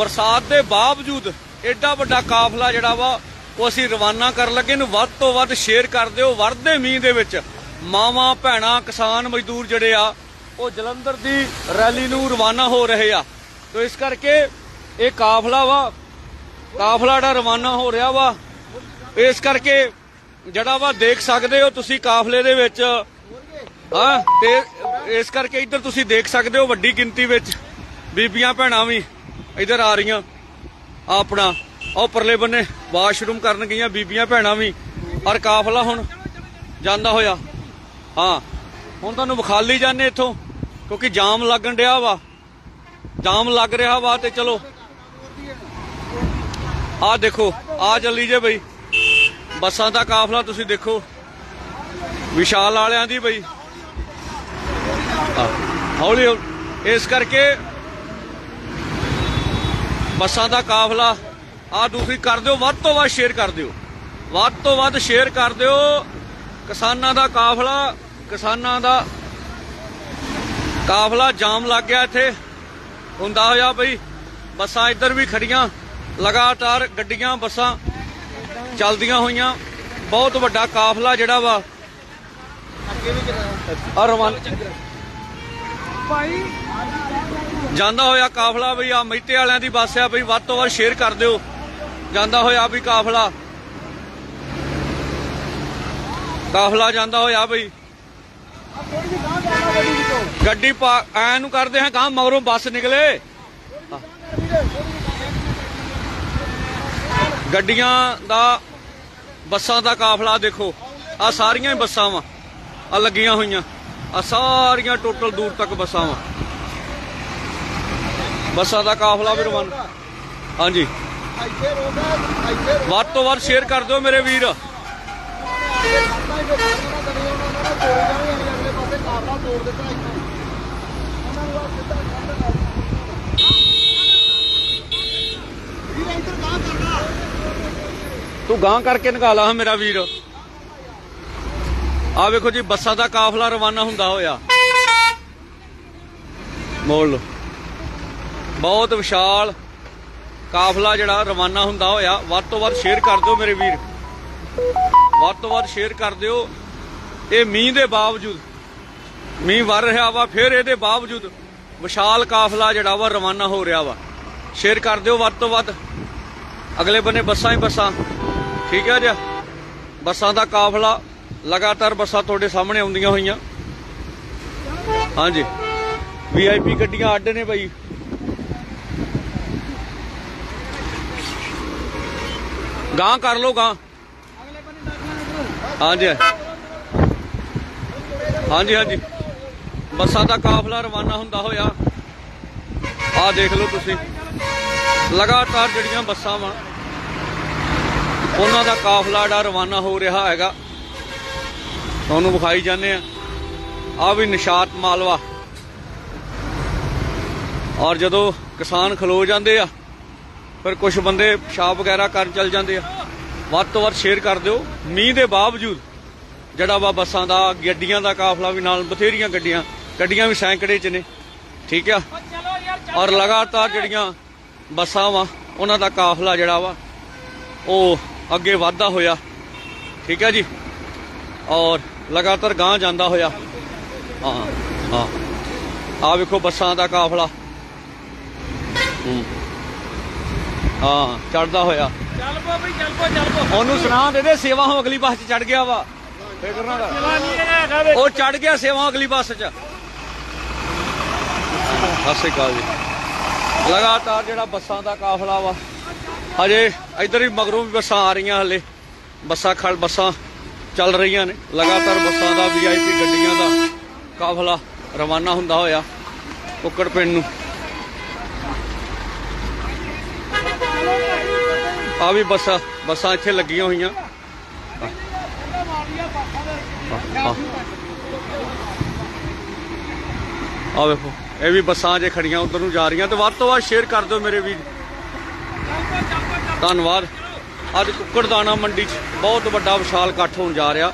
ਬਰਸਾਤ ਦੇ ਬਾਵਜੂਦ ਐਡਾ ਵੱਡਾ ਕਾਫਲਾ ਜਿਹੜਾ ਵਾ, ਉਹ ਅਸੀਂ ਰਵਾਨਾ ਕਰਨ ਲੱਗੇ ਨੂੰ। ਵੱਧ ਤੋਂ ਵੱਧ ਸ਼ੇਅਰ ਕਰ ਦਿਓ ਵਰਦੇ ਮੀਂਹ ਦੇ ਵਿੱਚ ਮਾਵਾਂ, ਭੈਣਾਂ, ਕਿਸਾਨ ਮਜ਼ਦੂਰ ਜਿਹੜੇ ਆ, ਉਹ ਜਲੰਧਰ ਦੀ ਰੈਲੀ ਨੂੰ ਰਵਾਨਾ ਹੋ ਰਹੇ ਆ। ਤੋ ਇਸ ਕਰਕੇ ਇਹ ਕਾਫਲਾ ਵਾ, ਕਾਫਲਾ ਜਿਹੜਾ ਰਵਾਨਾ ਹੋ ਰਿਹਾ ਵਾ, ਇਸ ਕਰਕੇ ਜਿਹੜਾ ਵਾ ਦੇਖ ਸਕਦੇ ਹੋ ਤੁਸੀਂ ਕਾਫਲੇ ਦੇ ਵਿੱਚ। ਹਾਂ, ਤੇ ਇਸ ਕਰਕੇ ਇੱਧਰ ਤੁਸੀਂ ਦੇਖ ਸਕਦੇ ਹੋ ਵੱਡੀ ਗਿਣਤੀ ਵਿੱਚ ਬੀਬੀਆਂ, ਭੈਣਾਂ ਵੀ। ਇੱਧਰ ਆ ਰਹੀਆਂ। ਆਪਣਾ ਉਹ ਪਰਲੇ ਬੰਨੇ ਵਾਸ਼ਰੂਮ ਕਰਨ ਗਈਆਂ ਬੀਬੀਆਂ ਭੈਣਾਂ ਵੀ। ਔਰ ਕਾਫਲਾ ਹੁਣ ਜਾਂਦਾ ਹੋਇਆ। ਹਾਂ, ਹੁਣ ਤੁਹਾਨੂੰ ਵਿਖਾਲੀ ਜਾਂਦੇ ਇੱਥੋਂ, ਕਿਉਂਕਿ ਜਾਮ ਲੱਗਣ ਡਿਆ ਵਾ। ਜਾਮ ਲੱਗ ਰਿਹਾ ਵਾ ਤੇ ਚਲੋ। ਆਹ ਦੇਖੋ ਆ ਚੱਲੀ ਜੇ ਬਈ। ਬੱਸਾਂ ਦਾ ਕਾਫਲਾ ਤੁਸੀਂ ਦੇਖੋ। ਵਿਸ਼ਾਲ ਵਾਲਿਆਂ ਦੀ ਬਈ। ਹੌਲੀ ਹੌਲੀ ਇਸ ਕਰਕੇ ਬੱਸਾਂ ਦਾ ਕਾਫਲਾ ਆ ਦੂਸਰੀ ਕਰ ਦਿਓ, ਵੱਧ ਤੋਂ ਵੱਧ ਸ਼ੇਅਰ ਕਰ ਦਿਓ। ਵੱਧ ਤੋਂ ਵੱਧ ਸ਼ੇਅਰ ਕਰ ਦਿਓ। ਕਿਸਾਨਾਂ ਦਾ ਕਾਫਲਾ, ਕਿਸਾਨਾਂ ਦਾ ਕਾਫਲਾ ਜਾਮ ਲੱਗ ਗਿਆ ਇੱਥੇ। ਹੁੰਦਾ ਹੋਇਆ ਬਈ, ਬੱਸਾਂ ਇੱਧਰ ਵੀ ਖੜੀਆਂ, ਲਗਾਤਾਰ ਗੱਡੀਆਂ, ਬੱਸਾਂ ਚੱਲਦੀਆਂ ਹੋਈਆਂ। ਬਹੁਤ ਵੱਡਾ ਕਾਫਲਾ ਜਿਹੜਾ ਵਾ। ਆ ਰਵਾਨ ਭਾਈ ਜਾਂਦਾ ਹੋਇਆ ਕਾਫਲਾ ਬਈ ਆ ਮਹਿਤੇ ਵਾਲਿਆਂ ਦੀ ਬੱਸ ਆ ਬਈ ਵੱਧ ਤੋਂ ਵੱਧ ਸ਼ੇਅਰ ਕਰ ਦਿਓ। ਜਾਂਦਾ ਹੋਇਆ ਬਈ ਕਾਫਲਾ। ਕਾਫਲਾ ਜਾਂਦਾ ਹੋਇਆ ਬਈ ਗੱਡੀ ਵਿੱਚੋਂ ਐ ਨੂੰ ਕਰਦੇ ਹਾਂ ਗਾਂ ਮਗਰੋਂ ਬੱਸ ਨਿਕਲੇ। ਗੱਡੀਆਂ ਦਾ, ਬੱਸਾਂ ਦਾ ਕਾਫਲਾ ਦੇਖੋ। ਆ ਸਾਰੀਆਂ ਹੀ ਬੱਸਾਂ ਵਾ। ਆ ਲੱਗੀਆਂ ਹੋਈਆਂ। ਆ ਸਾਰੀਆਂ ਟੋਟਲ ਦੂਰ ਤੱਕ ਬੱਸਾਂ ਵਾ। ਬੱਸਾਂ ਦਾ ਕਾਫਲਾ ਵੀ ਰਵਾਨਾ ਹਾਂਜੀ। ਇੱਥੇ ਰੋਦਾ ਇੱਥੇ ਵੱਧ ਤੋਂ ਵੱਧ ਸ਼ੇਅਰ ਕਰ ਦਿਓ ਮੇਰੇ ਵੀਰ। ਤੂੰ ਗਾਂ ਕਰਕੇ ਨਿਕਾਲਾ ਹਾਂ ਮੇਰਾ ਵੀਰ। ਆ ਵੇਖੋ ਜੀ, ਬੱਸਾਂ ਦਾ ਕਾਫਲਾ ਰਵਾਨਾ ਹੁੰਦਾ ਹੋਇਆ। ਮੋੜ ਲਓ। ਬਹੁਤ ਵਿਸ਼ਾਲ ਕਾਫਲਾ ਜਿਹੜਾ ਰਵਾਨਾ ਹੁੰਦਾ ਹੋਇਆ। ਵੱਧ ਤੋਂ ਵੱਧ ਸ਼ੇਅਰ ਕਰ ਦਿਓ ਮੇਰੇ ਵੀਰ। ਵੱਧ ਤੋਂ ਵੱਧ ਸ਼ੇਅਰ ਕਰ ਦਿਓ। ਇਹ ਮੀਂਹ ਦੇ ਬਾਵਜੂਦ, ਮੀਂਹ ਵਰ ਰਿਹਾ ਵਾ, ਫਿਰ ਇਹਦੇ ਬਾਵਜੂਦ ਵਿਸ਼ਾਲ ਕਾਫਲਾ ਜਿਹੜਾ ਵਾ ਰਵਾਨਾ ਹੋ ਰਿਹਾ ਵਾ। ਸ਼ੇਅਰ ਕਰ ਦਿਓ ਵੱਧ ਤੋਂ ਵੱਧ। ਅਗਲੇ ਬੰਨੇ ਬੱਸਾਂ ਹੀ ਬੱਸਾਂ। ਠੀਕ ਹੈ ਜੀ? ਬੱਸਾਂ ਦਾ ਕਾਫਲਾ ਲਗਾਤਾਰ ਬੱਸਾਂ ਤੁਹਾਡੇ ਸਾਹਮਣੇ ਆਉਂਦੀਆਂ ਹੋਈਆਂ। ਹਾਂਜੀ। ਵੀਆਈਪੀ ਗੱਡੀਆਂ ਅੱਡ ਨੇ ਬਾਈ। ਗਾਂ ਕਰ ਲੋ ਗਾਂ ਹਾਂਜੀ ਹਾਂਜੀ। ਹਾਂਜੀ ਬੱਸਾਂ ਦਾ ਕਾਫਲਾ ਰਵਾਨਾ ਹੁੰਦਾ ਹੋਇਆ। ਆਹ ਦੇਖ ਲਓ ਤੁਸੀਂ। ਲਗਾਤਾਰ ਜਿਹੜੀਆਂ ਬੱਸਾਂ ਵਾ, ਉਹਨਾਂ ਦਾ ਕਾਫਲਾ ਜਿਹੜਾ ਰਵਾਨਾ ਹੋ ਰਿਹਾ ਹੈਗਾ। ਤੁਹਾਨੂੰ ਵਿਖਾਈ ਜਾਂਦੇ ਆ ਆ ਵੀ ਨਿਸ਼ਾਤ ਮਾਲਵਾ। ਔਰ ਜਦੋਂ ਕਿਸਾਨ ਖਲੋ ਜਾਂਦੇ ਆ ਫਿਰ ਕੁਝ ਬੰਦੇ ਪਿਸ਼ਾਬ ਵਗੈਰਾ ਕਰਨ ਚੱਲ ਜਾਂਦੇ ਆ। ਵੱਧ ਤੋਂ ਵੱਧ ਸ਼ੇਅਰ ਕਰ ਦਿਓ। ਮੀਂਹ ਦੇ ਬਾਵਜੂਦ ਜਿਹੜਾ ਵਾ ਬੱਸਾਂ ਦਾ, ਗੱਡੀਆਂ ਦਾ ਕਾਫਲਾ ਵੀ ਨਾਲ ਬਥੇਰੀਆਂ ਗੱਡੀਆਂ ਗੱਡੀਆਂ ਵੀ ਸੈਂਕੜੇ ਚ ਨੇ। ਠੀਕ ਆ? ਔਰ ਲਗਾਤਾਰ ਜਿਹੜੀਆਂ ਬੱਸਾਂ ਵਾ, ਉਹਨਾਂ ਦਾ ਕਾਫਲਾ ਜਿਹੜਾ ਵਾ, ਉਹ ਅੱਗੇ ਵਧਦਾ ਹੋਇਆ। ਠੀਕ ਹੈ ਜੀ? ਔਰ ਲਗਾਤਾਰ ਗਾਂ ਜਾਂਦਾ ਹੋਇਆ। ਹਾਂ ਹਾਂ। ਆ ਵੇਖੋ ਬੱਸਾਂ ਦਾ ਕਾਫਲਾ। ਹੂੰ। ਹਾਂ ਚੜਦਾ ਹੋਇਆ। ਚੱਲ ਪੋ ਬਈ ਚੱਲ ਪੋ ਚੱਲ ਪੋ। ਉਹਨੂੰ ਸੁਣਾ ਦੇ ਦੇ ਸੇਵਾ ਹੋ ਅਗਲੀ ਬੱਸ 'ਚ ਚੜ ਗਿਆ ਵਾ। ਫਿਕਰ ਨਾ ਕਰ। ਨਹੀਂ ਹੈਗਾ ਵੇ ਉਹ ਚੜ ਗਿਆ ਸੇਵਾ ਅਗਲੀ ਬੱਸ 'ਚ। ਸਤਿ ਸ਼੍ਰੀ ਅਕਾਲ ਜੀ। ਲਗਾਤਾਰ ਜਿਹੜਾ ਬੱਸਾਂ ਦਾ ਕਾਫਲਾ ਵਾ ਹਜੇ ਇਧਰ ਹੀ ਮਗਰੋਂ ਵੀ ਬੱਸਾਂ ਆ ਰਹੀਆਂ ਹਲੇ। ਬੱਸਾਂ ਖੜ ਬੱਸਾਂ ਚੱਲ ਰਹੀਆਂ ਨੇ। ਲਗਾਤਾਰ ਬੱਸਾਂ ਦਾ ਵੀਆਈਪੀ ਗੱਡੀਆਂ ਦਾ ਕਾਫਲਾ ਰਵਾਨਾ ਹੁੰਦਾ ਹੋਇਆ ਕੁੱਕੜ ਪਿੰਡ ਨੂੰ। ਆ ਵੀ ਬੱਸਾਂ ਬੱਸਾਂ ਇੱਥੇ ਲੱਗੀਆਂ ਹੋਈਆਂ। ਆ ਵੇਖੋ, ਇਹ ਵੀ ਬੱਸਾਂ ਜੇ ਖੜੀਆਂ ਉਧਰ ਨੂੰ ਜਾ ਰਹੀਆਂ ਤੇ ਵੱਧ ਤੋਂ ਵੱਧ ਸ਼ੇਅਰ ਕਰ ਦਿਓ ਮੇਰੇ ਵੀਰ। ਧੰਨਵਾਦ। ਅੱਜ ਕੁੱਕੜ ਮੰਡੀ 'ਚ ਬਹੁਤ ਵੱਡਾ ਵਿਸ਼ਾਲ ਇਕੱਠ ਹੋਣ ਜਾ ਰਿਹਾ।